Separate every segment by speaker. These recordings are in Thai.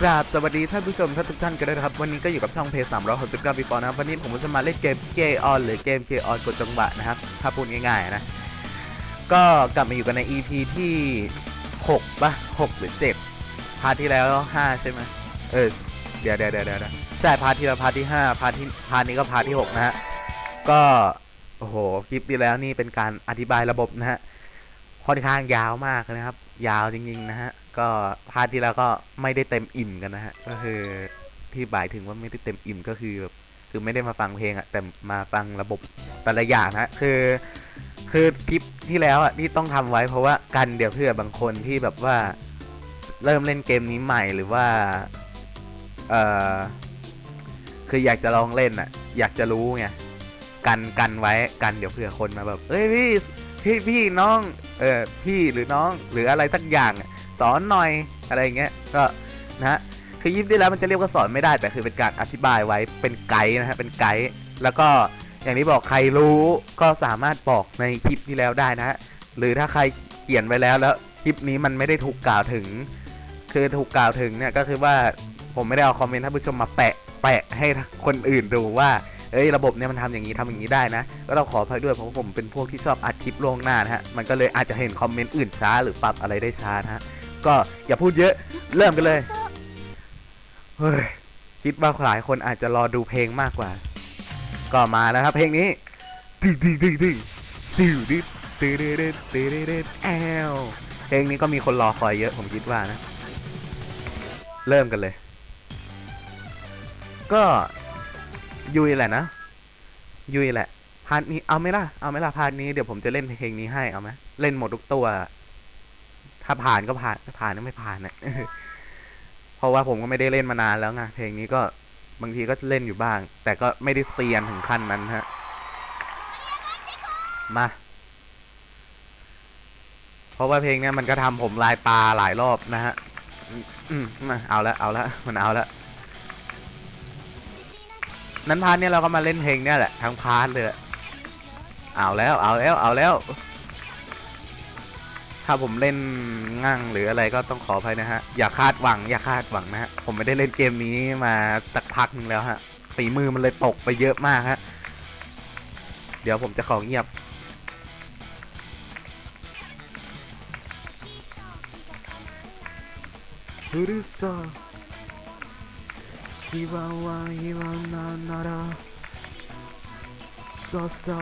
Speaker 1: กราบสวัสดีท่านผู้ชมทุกท่านกันด้วยนะครับ วันนี้ก็อยู่กับช่องเพจสามร้อยหกสิบเก้าปีปอนะครับวันนี้ผมจะมาเล่นเกมเกออนหรือเกมเกออนกดจังหวะนะครับถ้าพูดง่ายๆนะ ก็กลับมาอยู่กันใน EP ที่6ป่ะ6หรือ7พาร์ทที่แล้ว5ใช่ไหมเออเดี๋ยวเดี๋ยวเดี๋ยวเดี๋ยวใช่พาร์ทที่แล้วพาร์ทที่5พาร์ทที่พาร์ทนี้ก็พาร์ทที่6นะฮะก็โอ้โหคลิปที่แล้วนี่เป็นการอธิบายระบบนะฮะ ค่อนข้างยาวมากนะครับ ยาวจริง ๆ นะฮะ ก็พาร์ทที่แล้วก็ไม่ได้เต็มอิ่มกันนะฮะ ก็คือที่บ่ายถึงว่าไม่ได้เต็มอิ่มก็คือแบบคือไม่ได้มาฟังเพลงอะแต่มาฟังระบบแต่ละอย่างนะคือ คือคลิปที่แล้วอะที่ต้องทำไว้เพราะว่ากันเดี๋ยวเพื่อบางคนที่แบบว่าเริ่มเล่นเกมนี้ใหม่หรือว่าเออคืออยากจะลองเล่นอะอยากจะรู้ไงกันกันไว้กันเดี๋ยวเผื่อคนมาแบบ เอ้ยพี่ พี่พี่น้องเออพี่หรือน้องหรืออะไรสักอย่างสอนหน่อยอะไรอย่างเงี้ยก็นะฮะคือยิบได้แล้วมันจะเรียกว่าสอนไม่ได้ แต่คือเป็นการอธิบายไว้เป็นไกด์นะฮะเป็นไกด์แล้วก็อย่างที่บอกใครรู้ก็สามารถบอกในคลิปที่แล้วได้นะฮะหรือถ้าใครเขียนไว้แล้วแล้วคลิปนี้มันไม่ได้ถูกกล่าวถึง คือถูกกล่าวถึงเนี่ยก็คือว่าผมไม่ได้เอาคอมเมนต์ท่านผู้ชมมาแปะแปะให้คนอื่นดูว่า เอ้ยระบบเนี่ยมันทำอย่างนี้ทำอย่างนี้ได้นะก็ต้องขออภัยด้วยเพราะว่าผมเป็นพวกที่ชอบอัดคลิปล่วงหน้านะฮะมันก็เลยอาจจะเห็นคอมเมนต์อื่นช้าหรือปรับอะไรได้ช้านะฮะก็อย่าพูดเยอะเริ่มกันเลยเฮ้ยคิดว่าหลายคนอาจจะรอดูเพลงมากกว่า ก็มาแล้วครับเพลงนี้ตึ๊ดตึ๊ดตึ๊ดตึ๊ดตึ๊ดตึ๊ดตึ๊ดตึ๊ดตึ๊ดตึ๊ดตึ๊ดแอลเพลงนี้ก็มีคนรอคอยเยอะผมคิดว่านะ เริ่มกันเลย ก็ ยุยแหละนะ ยุยแหละ พาร์ทนี้เอาไหมล่ะ เอาไหมล่ะพาร์ทนี้เดี๋ยวผมจะเล่นเพลงนี้ให้เอาไหมเล่นหมดทุกตัว ถ้าผ่านก็ผ่านถ้าผ่านก็ไม่ผ่านนะเพราะว่าผมก็ไม่ได้เล่นมานานแล้วไงเพลงนี้ก็บางทีก็เล่นอยู่บ้าง แต่ก็ไม่ได้เซียนถึงขั้นนั้นฮะ มา เพราะว่าเพลงนี้มันก็ทำผมลายตาหลายรอบนะฮะอืมมาเอาละเอาละมันเอาละ นั้นพาร์ทเนี่ยเราก็มาเล่นเพลงเนี่ยแหละทั้งพาร์ทเลยเอาแล้วเอาแล้วเอาแล้ว ถ้าผมเล่นง่างหรืออะไรก็ต้องขออภัยนะฮะ อย่าคาดหวัง อย่าคาดหวังนะฮะ ผมไม่ได้เล่นเกมนี้มาสักพักนึงแล้วฮะฝีมือมันเลยตกไปเยอะมากฮะ เดี๋ยวผมจะขอเงียบดูดิซา 今は今なんならก็สอ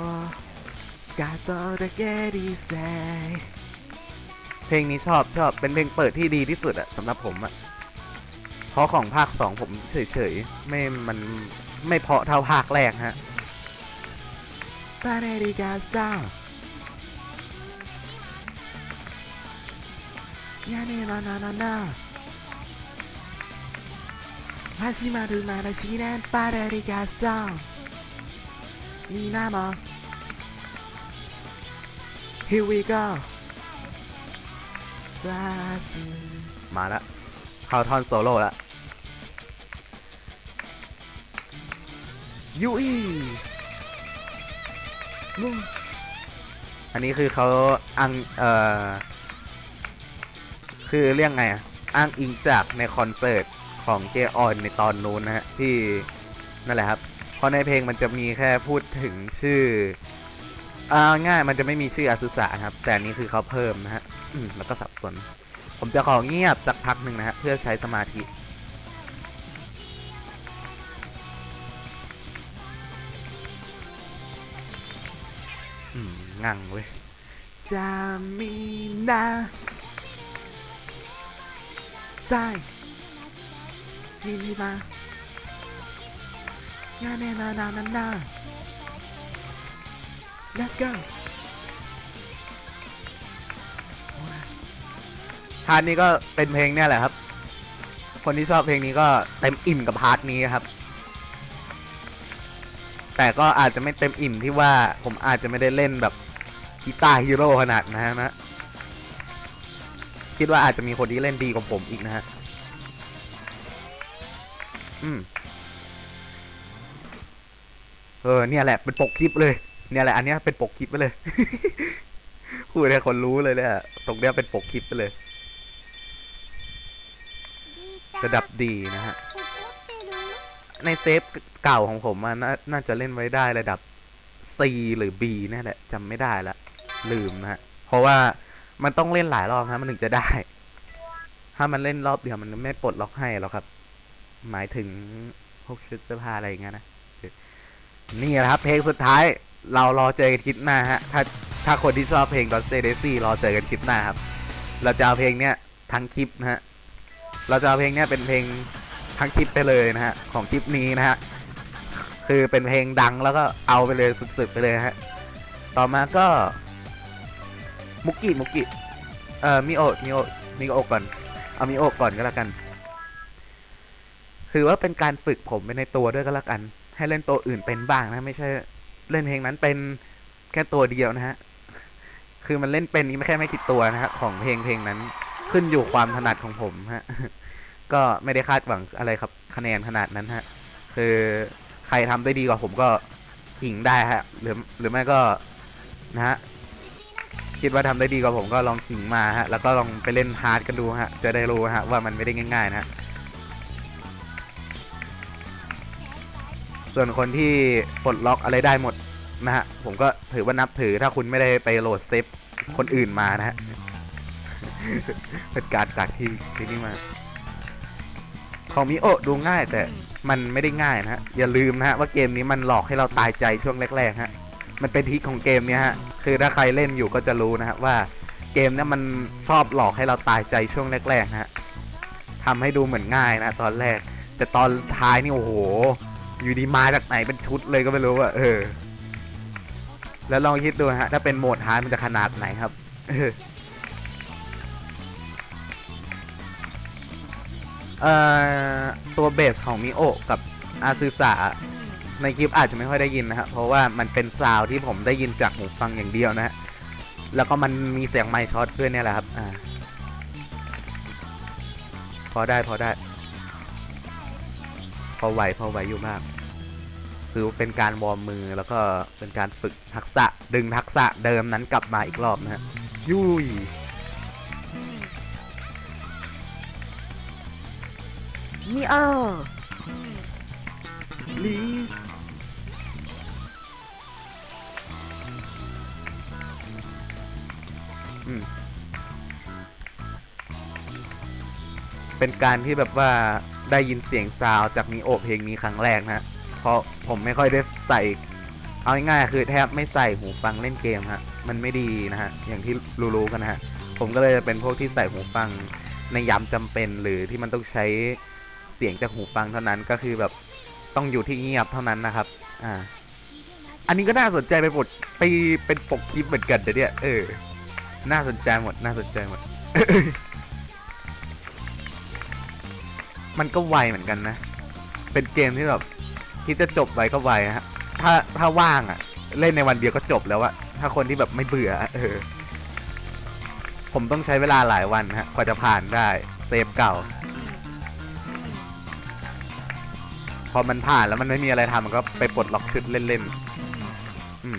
Speaker 1: กาตอดแกดีเซเพลงนี้ชอบชอบเป็นเพลงเปิดที่ดีที่สุดอะสำหรับผมอะเพราะของภาคสองผมเฉยๆ ไม่มันไม่เพราะเท่าภาคแรกฮะปาเรดิกาซายาเนนานานานา 始まるまだ試練パレリガソンみんなも Here we go บราซิลมาแล้วเข้าท่อนโซโล่แล้วยูอีลุงอันนี้คือเขาอังเอ่อ คือเรียกไงอะอ้างอิงจากในคอนเสิร์ต ของเจออนในตอนนู้นนะฮะที่นั่นแหละครับเพราะในเพลงมันจะมีแค่พูดถึงชื่ออ่าง่ายมันจะไม่มีชื่ออาซุสะครับ แต่นี้คือเขาเพิ่มนะฮะแล้วก็สับสน ผมจะขอเงียบสักพักหนึ่งนะฮะเพื่อใช้สมาธิงั่งเว้ยจามีนาไซ จีมาญาเนนานานานา let's go พาร์ทนี้ก็เป็นเพลงเนี่ยแหละครับ คนที่ชอบเพลงนี้ก็เต็มอิ่มกับพาร์ทนี้ครับ แต่ก็อาจจะไม่เต็มอิ่มที่ว่าผมอาจจะไม่ได้เล่นแบบกีตาร์ฮีโร่ขนาดนะฮะนะ คิดว่าอาจจะมีคนที่เล่นดีกว่าผมอีกนะฮะ อืมเออเนี่ยแหละเป็นปกคลิปเลย เนี่ยแหละอันเนี้ยเป็นปกคลิปไปเลยพูดให้คนรู้เลยเนี่ยตรงเนี้ยเป็นปกคลิปไปเลย
Speaker 2: ดีใจ
Speaker 1: ระดับดีนะฮะ ในเซฟเก่าของผมอะนาน่าจะเล่นไว้ได้ระดับ C หรือ B นี่แหละจำไม่ได้ละ ลืมนะฮะ เพราะว่ามันต้องเล่นหลายรอบฮะมันถึงจะได้ ถ้ามันเล่นรอบเดียวมันไม่ปลดล็อกให้หรอกครับ หมายถึงพวกชุดเสื้อผ้าอะไรอย่างเงี้ยนะนี่แหละครับ เพลงสุดท้ายเรารอเจอกันคลิปหน้าฮะ ถ้าถ้าคนที่ชอบเพลง God Say Daisy รอเจอกันคลิปหน้าครับ เราจะเอาเพลงเนี้ยทั้งคลิปนะฮะ เราจะเอาเพลงเนี้ยเป็นเพลงทั้งคลิปไปเลยนะฮะ ของคลิปนี้นะฮะ คือเป็นเพลงดังแล้วก็เอาไปเลยสุดๆไปเลยฮะ ต่อมาก็ มุกกิมุกกิเอ่อมิโอมิโอมิโอก่อน เอามิโอก่อนก็แล้วกัน คือว่าเป็นการฝึกผมไปในตัวด้วยก็แล้วกัน ให้เล่นตัวอื่นเป็นบ้างนะ ไม่ใช่ เล่นเพลงนั้นเป็นแค่ตัวเดียวนะฮะ คือมันเล่นเป็นนี่ไม่แค่ไม่กี่ตัวนะฮะของเพลงเพลงนั้นขึ้นอยู่ความถนัดของผมฮะ ก็ไม่ได้คาดหวังอะไรครับ คะแนนขนาดนั้นฮะ คือใครทำได้ดีกว่าผมก็ขิงได้ฮะ หรือหรือไม่ก็นะฮะคิดว่าทำได้ดีกว่าผมก็ลองขิงมาฮะ แล้วก็ลองไปเล่นฮาร์ดกันดูฮะ จะได้รู้ฮะว่ามันไม่ได้ง่ายๆนะฮะ ส่วนคนที่ปลดล็อกอะไรได้หมดนะฮะ ผมก็ถือว่านับถือถ้าคุณไม่ได้ไปโหลดเซฟคนอื่นมานะฮะเป็นการจากที่ที่นี่มาของมิโอดูง่ายแต่มันไม่ได้ง่ายนะฮะ อย่าลืมนะฮะว่าเกมนี้มันหลอกให้เราตายใจช่วงแรกๆฮะ มันเป็นทริคของเกมเนี้ยฮะ คือถ้าใครเล่นอยู่ก็จะรู้นะฮะว่าเกมนี้มันชอบหลอกให้เราตายใจช่วงแรกๆนะฮะทำให้ดูเหมือนง่ายนะตอนแรก แต่ตอนท้ายนี่โอ้โห อยู่ดีมาจากไหนเป็นชุดเลยก็ไม่รู้อะเออ แล้วลองคิดดูฮะ ถ้าเป็นโหมดฮาร์ดมันจะขนาดไหนครับเออเอ่อตัวเบสของมิโอกับอาซึสะในคลิปอาจจะไม่ค่อยได้ยินนะครับ เพราะว่ามันเป็นซาวด์ที่ผมได้ยินจากหูฟังอย่างเดียวนะฮะ แล้วก็มันมีเสียงไมค์ช็อตด้วยเนี่ยแหละครับ อ่า พอได้พอได้ พอไหวพอไหวอยู่มาก คือเป็นการวอร์มมือแล้วก็เป็นการฝึกทักษะดึงทักษะเดิมนั้นกลับมาอีกรอบนะฮะยุยมีอ้าลีสอืม เป็นการที่แบบว่าได้ยินเสียงซาวจากมีโอเพลงนี้ครั้งแรกนะฮะเพราะผมไม่ค่อยได้ใส่ เอาง่ายๆคือแทบไม่ใส่หูฟังเล่นเกมฮะ มันไม่ดีนะฮะ อย่างที่รู้ๆกันนะฮะ ผมก็เลยจะเป็นพวกที่ใส่หูฟังในยามจำเป็นหรือที่มันต้องใช้เสียงจากหูฟังเท่านั้นก็คือแบบต้องอยู่ที่เงียบเท่านั้นนะครับ อ่า อันนี้ก็น่าสนใจไปหมดไปเป็นปกคลิปเหมือนกันแต่เนี่ยเออ น่าสนใจหมด น่าสนใจหมด มันก็ไวเหมือนกันนะ เป็นเกมที่แบบคิดจะจบไวก็ไวฮะ ถ้าถ้าว่างอะ่ะเล่นในวันเดียวก็จบแล้วอะถ้าคนที่แบบไม่เบื่อเออ ผมต้องใช้เวลาหลายวันฮะกว่าจะผ่านได้เซฟเก่า พอมันผ่านแล้วมันไม่มีอะไรทำมันก็ไปปลดล็อกชุดเล่นๆอืม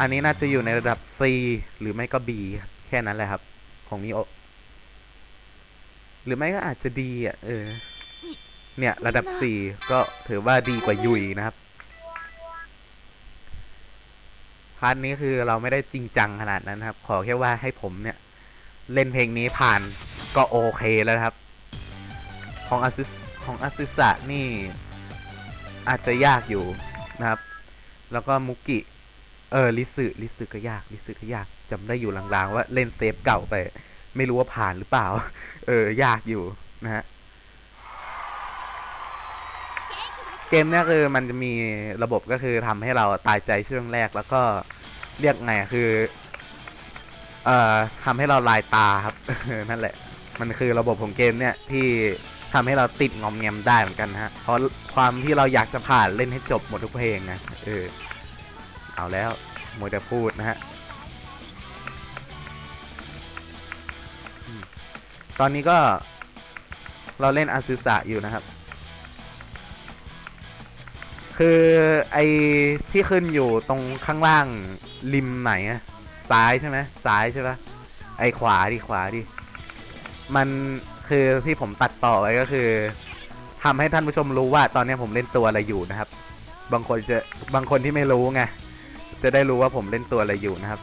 Speaker 1: อันนี้น่าจะอยู่ในระดับ C หรือไม่ก็ B แค่นั้นแหละครับ ของมิโอ หรือไม่ก็อาจจะดีอะเออ เนี่ยระดับ4ก็ถือว่าดีกว่ายุยนะครับพาร์ทนี้คือเราไม่ได้จริงจังขนาดนั้นนะครับ ขอแค่ว่าให้ผมเนี่ย เล่นเพลงนี้ผ่านก็โอเคแล้วนะครับ ของอาซิสของอาซิสะนี่ อาจจะยากอยู่นะครับ แล้วก็มุกิเออลิสึลิสึก็ยากลิสึก็ยากจำได้อยู่ลางๆว่าเล่นเซฟเก่าไป ไม่รู้ว่าผ่านหรือเปล่า เออยากอยู่นะฮะเกมเนี้ยคือมันจะมีระบบก็คือทำให้เราตายใจช่วงแรกแล้วก็เรียกไงอะคือ เอ่อทำให้เราลายตาครับนั่นแหละ มันคือระบบของเกมเนี่ยที่ทำให้เราติดงอมแงมได้เหมือนกันนะฮะเพราะความที่เราอยากจะผ่านเล่นให้จบหมดทุกเพลงนะเออเอาแล้วมวยแต่พูดนะฮะ ตอนนี้ก็เราเล่นอาซึสะอยู่นะครับ คือไอ้ที่ขึ้นอยู่ตรงข้างล่างริมไหนอะซ้ายใช่ไหมซ้ายใช่ปะไอ้ขวาดิขวาดิ มันคือที่ผมตัดต่อไว้ก็คือทำให้ท่านผู้ชมรู้ว่าตอนนี้ผมเล่นตัวอะไรอยู่นะครับ บางคนจะบางคนที่ไม่รู้ไงจะได้รู้ว่าผมเล่นตัวอะไรอยู่นะครับ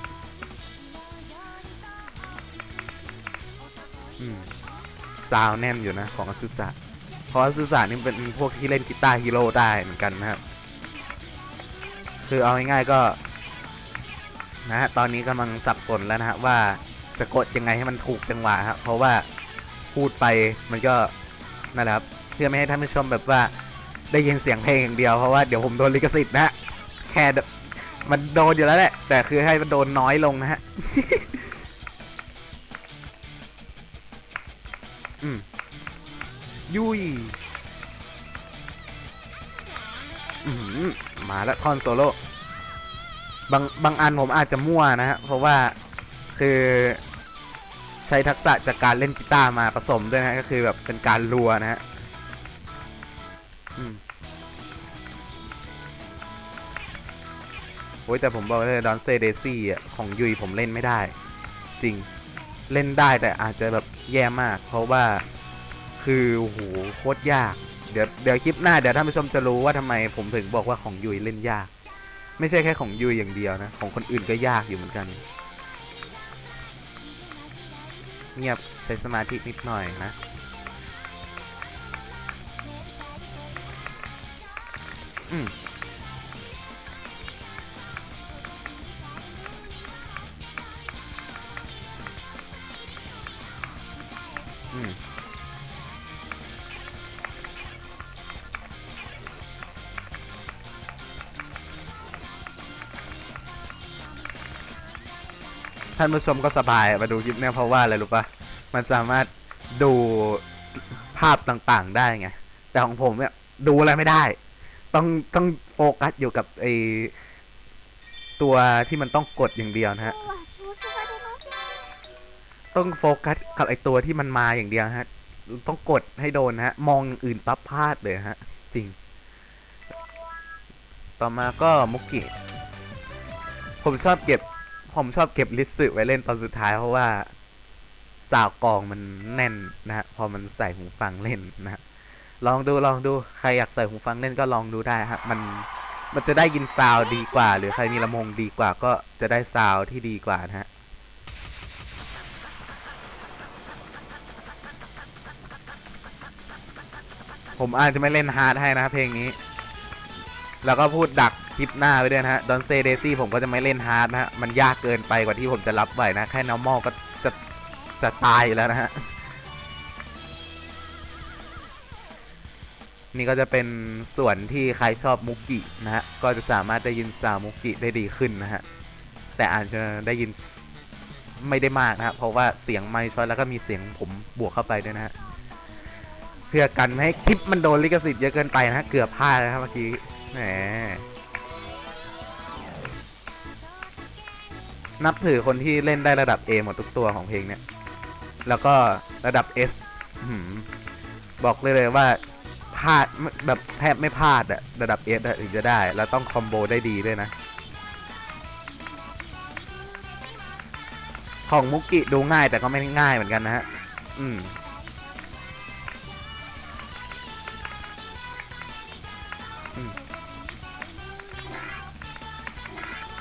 Speaker 1: ซาวแน่นอยู่นะของอสุสะเพราะอสุสะนี่เป็นพวกที่เล่นกีตาร์ฮีโร่ได้เหมือนกันนะครับ คือเอาง่ายๆก็นะฮะตอนนี้กำลังสับสนแล้วนะฮะว่าจะกดยังไงให้มันถูกจังหวะครับเพราะว่าพูดไปมันก็นั่นแหละครับเพื่อไม่ให้ท่านผู้ชมแบบว่าได้ยินเสียงเพลงอย่างเดียวเพราะว่าเดี๋ยวผมโดนลิขสิทธิ์นะฮะแค่มันโดนอยู่แล้วแหละแต่คือให้มันโดนน้อยลงนะฮะ อืมยุยอืมมาแล้วท่อนโซโล่บางบางอันผมอาจจะมั่วนะฮะ เพราะว่าคือใช้ทักษะจากการเล่นกีตาร์มาผสมด้วยนะฮะก็คือแบบเป็นการรัวนะฮะอืมโอ้ยแต่ผมบอกเลยดอนเซเดซี่อะของยุยผมเล่นไม่ได้ จริง เล่นได้แต่อาจจะแบบแย่มาก เพราะว่าคือโอ้โหโคตรยาก เดี๋ยวเดี๋ยวคลิปหน้าเดี๋ยวท่านผู้ชมจะรู้ว่าทำไมผมถึงบอกว่าของยุยเล่นยาก ไม่ใช่แค่ของยุยอย่างเดียวนะ ของคนอื่นก็ยากอยู่เหมือนกัน เงียบใช้สมาธินิดหน่อยนะอืม ท่านผู้ชมก็สบายมาดูคลิปเนี่ยเพราะว่าอะไรรู้ปะมันสามารถดูภาพต่างๆได้ไง แต่ของผมเนี่ยดูอะไรไม่ได้ ต้องต้องโฟกัสอยู่กับไอตัวที่มันต้องกดอย่างเดียวนะฮะ ต้องโฟกัสกับไอตัวที่มันมาอย่างเดียวฮะ ต้องกดให้โดนฮะ มองอื่นปั๊บพลาดเลยฮะ จริง ต่อมาก็มุกิผมชอบเก็บ ผมชอบเก็บลิสต์สึไว้เล่นตอนสุดท้ายเพราะว่าสาวกองมันแน่นนะฮะพอมันใส่หูฟังเล่นนะฮะลองดูลองดูใครอยากใส่หูฟังเล่นก็ลองดูได้ฮะมันมันจะได้ยินซาวด์ดีกว่า หรือใครมีลำโพงดีกว่าก็จะได้ซาวด์ที่ดีกว่านะฮะผมอาจจะไม่เล่นฮาร์ดให้นะเพลงนี้ แล้วก็พูดดัก ลิปหน้าไปด้วยนะฮะดอนเซเดซี่ผมก็จะไม่เล่นฮาร์ดนะฮะ มันยากเกินไปกว่าที่ผมจะรับไหวนะ แค่ normal ก็จะจะตายอยู่แล้วนะฮะ นี่ก็จะเป็นส่วนที่ใครชอบมุกกินะฮะ ก็จะสามารถได้ยินซาวมุกกิได้ดีขึ้นนะฮะ แต่อาจจะได้ยินไม่ได้มากนะฮะเพราะว่าเสียงไมค์ช้อยแล้วก็มีเสียงผมบวกเข้าไปด้วยนะฮะเพื่อกันไม่ให้คลิปมันโดนลิขสิทธิ์เยอะเกินไปนะฮะเกือบพลาดแล้วครับเมื่อกี้แหม นับถือคนที่เล่นได้ระดับ A หมดทุกตัวของเพลงเนี่ย แล้วก็ระดับ S อื้อหือบอกเลยเลยว่าพลาดแบบแทบไม่พลาดอะระดับ S อะถึงจะได้ แล้วต้องคอมโบได้ดีด้วยนะ ของมุกิดูง่ายแต่ก็ไม่ง่ายเหมือนกันนะฮะ อืม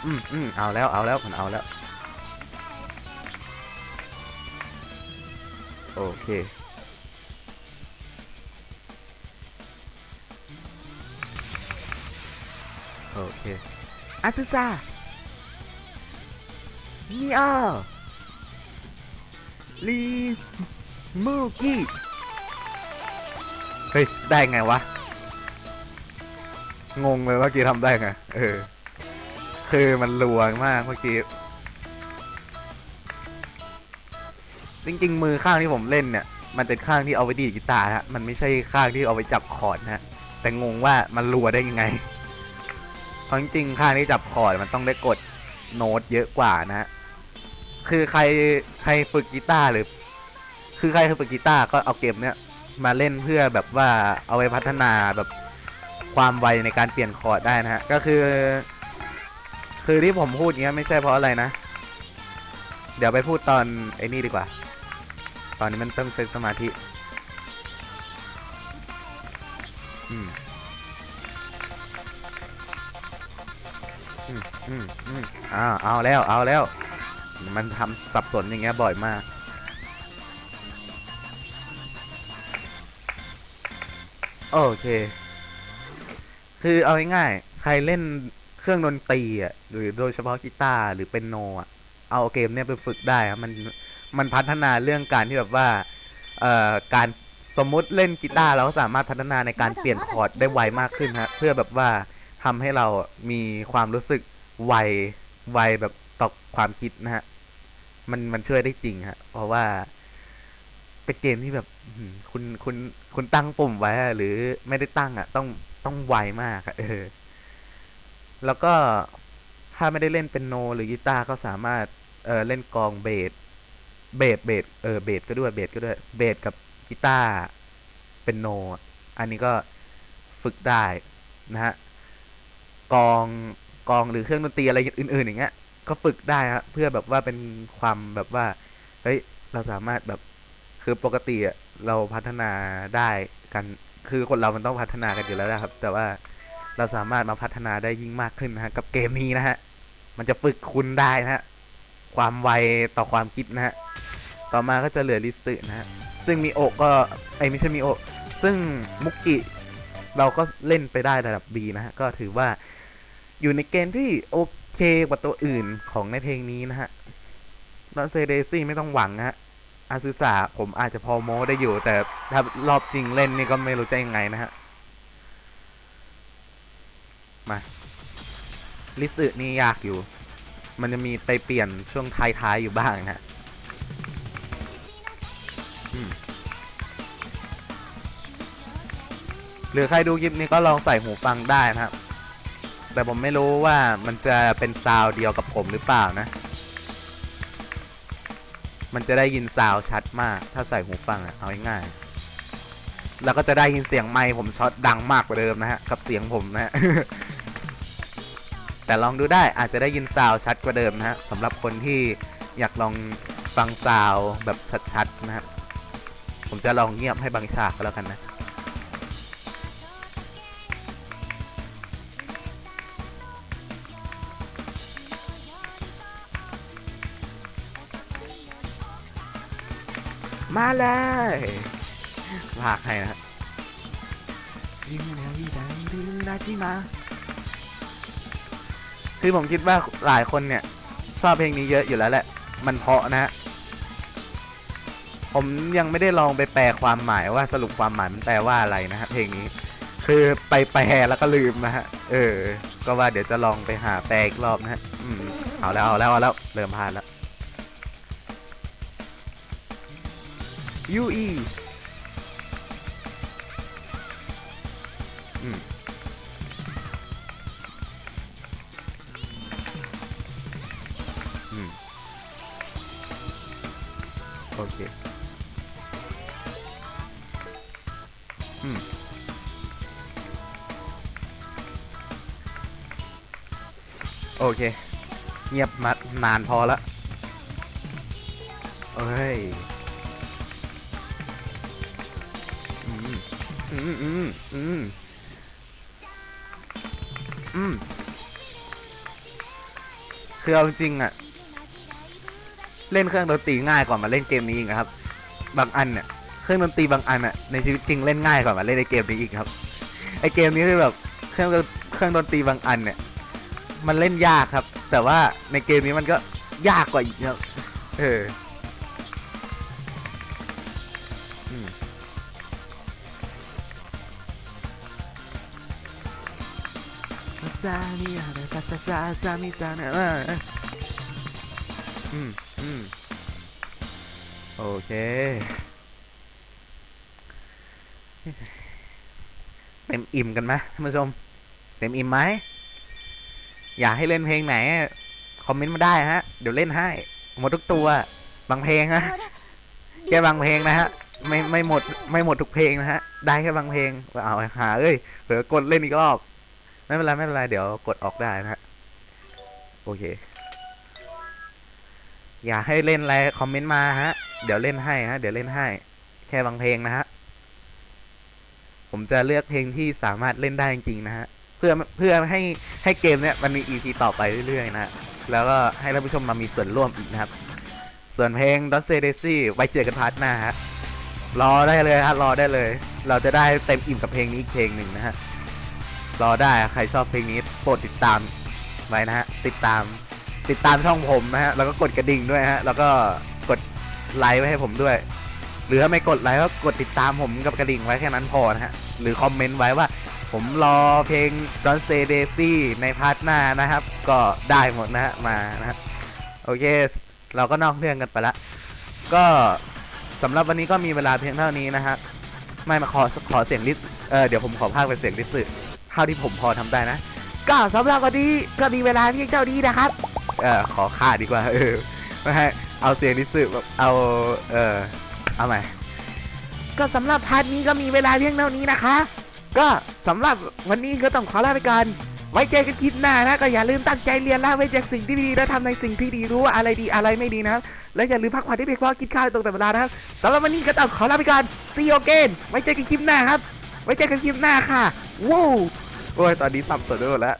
Speaker 1: อืมอืมเอาแล้วเอาแล้วผมเอาแล้ว โอเค โอเคอาซึซามีออลีมูกี้ เฮ้ย ได้ไงวะ งงเลยเมื่อกี้ทำได้ไง เออ คือมันลวงมากเมื่อกี้ จริง ๆ มือข้างที่ผมเล่นเนี่ย มันเป็นข้างที่เอาไว้ดีดกีตาร์ฮะ มันไม่ใช่ข้างที่เอาไว้จับคอร์ดนะฮะ แต่งงว่ามันรัวได้ยังไงเพราะจริงๆข้างที่จับคอร์ดมันต้องได้กดโน้ตเยอะกว่านะฮะ คือใครใครฝึกกีตาร์หรือ คือใครฝึกกีตาร์ก็เอาเกมเนี้ยมาเล่นเพื่อแบบว่าเอาไว้พัฒนาแบบความไวในการเปลี่ยนคอร์ดได้นะฮะ ก็คือ คือที่ผมพูดเงี้ยไม่ใช่เพราะอะไรนะ เดี๋ยวไปพูดตอนไอ้นี่ดีกว่า ตอนนี้มันต้องใช้สมาธิ อืม อืมอืมอ่าเอาแล้ว เอาแล้ว มันทำสับสนอย่างเงี้ยบ่อยมากโอเค คือเอาง่ายๆ ใครเล่น เครื่องดนตรีอะหรือโดยเฉพาะกีตาร์หรือเป็นโนอะเอาเกมเนี้ยไปฝึกได้ครับมันมันพัฒนาเรื่องการที่แบบว่าเอ่อการสมมุติเล่นกีตาร์เราก็สามารถพัฒนาในการเปลี่ยนคอร์ดได้ไวมากขึ้นฮะเพื่อแบบว่าทำให้เรามีความรู้สึกไวไวแบบต่อความคิดนะฮะมันมันช่วยได้จริงฮะเพราะว่าเป็นเกมที่แบบคุณคุณคุณตั้งปุ่มไว้หรือไม่ได้ตั้งอะ ต้องต้องไวมากอะเออ แล้วก็ถ้าไม่ได้เล่นเป็นโน หรือกีตาร์ก็สามารถเออเล่นกองเบสเบสเบสเออเบสก็ด้วยเบสก็ด้วยเบสกับกีตาร์เป็นโนอะอันนี้ก็ฝึกได้นะฮะกองกองหรือเครื่องดนตรีอะไรอื่น ๆ อย่างเงี้ย ก็ฝึกได้ฮะเพื่อแบบว่าเป็นความแบบว่าเฮ้ยเราสามารถแบบคือปกติเราพัฒนาได้กัน คือคนเรามันต้องพัฒนากันอยู่แล้วนะครับ แต่ว่า เราสามารถมาพัฒนาได้ยิ่งมากขึ้นนะฮะกับเกมนี้นะฮะ มันจะฝึกคุณได้นะฮะ ความไวต่อความคิดนะฮะ ต่อมาก็จะเหลือลิสึนะฮะ ซึ่งมีโอกก็ไอไม่ใช่มีโอกซึ่งมุกกิเราก็เล่นไปได้ระดับ B นะฮะ ก็ถือว่าอยู่ในเกณฑ์ที่โอเคกว่าตัวอื่นของในเพลงนี้นะฮะนอนเซเดซี่ไม่ต้องหวังนะฮะอาซึสาผมอาจจะพอโม้ได้อยู่ แต่ถ้ารอบจริงเล่นนี่ก็ไม่รู้จะยังไงนะฮะ มา ลิสึนี่ยากอยู่ มันจะมีไปเปลี่ยนช่วงท้ายๆอยู่บ้างนะฮะหรือใครดูคลิปนี้ก็ลองใส่หูฟังได้นะครับ แต่ผมไม่รู้ว่ามันจะเป็นซาวด์เดียวกับผมหรือเปล่านะ มันจะได้ยินซาวด์ชัดมาก ถ้าใส่หูฟังอะเอาง่ายๆแล้วก็จะได้ยินเสียงไมค์ผมช็อตดังมากกว่าเดิมนะฮะ กับเสียงผมนะฮะ แต่ลองดูได้อาจจะได้ยินซาวด์ชัดกว่าเดิมนะฮะสำหรับคนที่อยากลองฟังซาวด์แบบชัดๆนะฮะผมจะลองเงียบให้บางฉากก็แล้วกันนะมาเลยพากให้นะฮะชิมแล้วอีดังดึงนาชิมา คือผมคิดว่าหลายคนเนี่ยชอบเพลงนี้เยอะอยู่แล้วแหละ มันเพาะนะฮะ ผมยังไม่ได้ลองไปแปลความหมายว่าสรุปความหมายมันแปลว่าอะไรนะฮะเพลงนี้ คือไปแปลแล้วก็ลืมนะฮะ เออ ก็ว่าเดี๋ยวจะลองไปหาแปลอีกรอบนะฮะ อืม เอาแล้วเอาแล้วเอาแล้ว เริ่มพลาดแล้ว UE อเค เงียบมานานพอละเอ้ยอืมอืมอืมอืมอืมคือเอาจริงอะเล่นเครื่องดนตรีง่ายกว่ามาเล่นเกมนี้อีกนะครับ บางอันเนี่ยเครื่องดนตรีบางอันอะในชีวิตจริงเล่นง่ายกว่ามาเล่นในเกมนี้อีกครับไอเกมนี้คือแบบเครื่องเครื่องดนตรีบางอันเนี่ย มันเล่นยากครับ แต่ว่าในเกมนี้มันก็ยากกว่าอีกครับ เออซามิอาซาซาซาซามิซาเนียอืมอืมโอเคเต็มอิ่มกันไหมท่านผู้ชม เต็มอิ่มไหม อยากให้เล่นเพลงไหน คอมเมนต์มาได้ฮะ เดี๋ยวเล่นให้ หมดทุกตัว บางเพลงนะแค่บางเพลงนะฮะ ไม่ไม่หมดไม่หมดทุกเพลงนะฮะ ได้แค่บางเพลงเอาหาเอ้ยเผื่อกดเล่นอีกรอบ ไม่เป็นไรไม่เป็นไรเดี๋ยวกดออกได้นะฮะ โอเค อยากให้เล่นอะไรคอมเมนต์มาฮะ เดี๋ยวเล่นให้ฮะ เดี๋ยวเล่นให้ แค่บางเพลงนะฮะ ผมจะเลือกเพลงที่สามารถเล่นได้จริงๆนะฮะ เพื่อเพื่อให้ให้เกมเนี้ยมันมี EP ต่อไปเรื่อยๆนะฮะแล้วก็ให้ท่านผู้ชมมามีส่วนร่วมอีกนะครับ ส่วนเพลง d o s s e Daisy ไว้เจอกันพาร์ทหน้าฮะรอได้เลยฮะรอได้เลย เราจะได้เต็มอิ่มกับเพลงนี้อีกเพลงหนึ่งนะฮะรอได้ใครชอบเพลงนี้โปรดติดตามไว้นะฮะติดตามติดตามช่องผมนะฮะแล้วก็กดกระดิ่งด้วยฮะแล้วก็กดไลค์ไว้ให้ผมด้วย หรือถ้าไม่กดไลค์ก็กดติดตามผมกับกระดิ่งไว้แค่นั้นพอนะฮะหรือคอมเมนต์ไว้ว่า ผมรอเพลง Don't Say Daisy ในพาร์ทหน้านะครับ ก็ได้หมดนะฮะมานะโอเค เราก็นอกเรื่องกันไปละก็สำหรับวันนี้ก็มีเวลาเพียงเท่านี้นะฮะไม่มาขอขอเสียงลิสเออเดี๋ยวผมขอพากย์เป็นเสียงลิสสึเท่าที่ผมพอทำได้นะ ก็สำหรับวันนี้ก็มีเวลาเพียงเท่านี้นะครับ เออขอค่าดีกว่าเออไม่ให้เอาเสียงลิสสึแบบเอาเออเอาใหม่ก็สำหรับพาร์ทนี้ก็มีเวลาเพียงเท่านี้นะคะ ก็สำหรับวันนี้ก็ต้องขอลาไปก่อนไว้เจอกันคลิปหน้านะ ก็อย่าลืมตั้งใจเรียนแล้วไว้เจกสิ่งที่ดีแล้วทำในสิ่งที่ดีรู้ว่าอะไรดีอะไรไม่ดีนะครับ และอย่าลืมพักผ่อนให้เพียงพอกินข้าวตรงแต่เวลานะครับสำหรับวันนี้ก็ต้องขอลาไปก่อนซีโอเกนไว้เจอกันคลิปหน้าครับ ไว้เจอกันคลิปหน้าค่ะวู้โอ้ยตอนนี้สับสนไปหมดแล้ว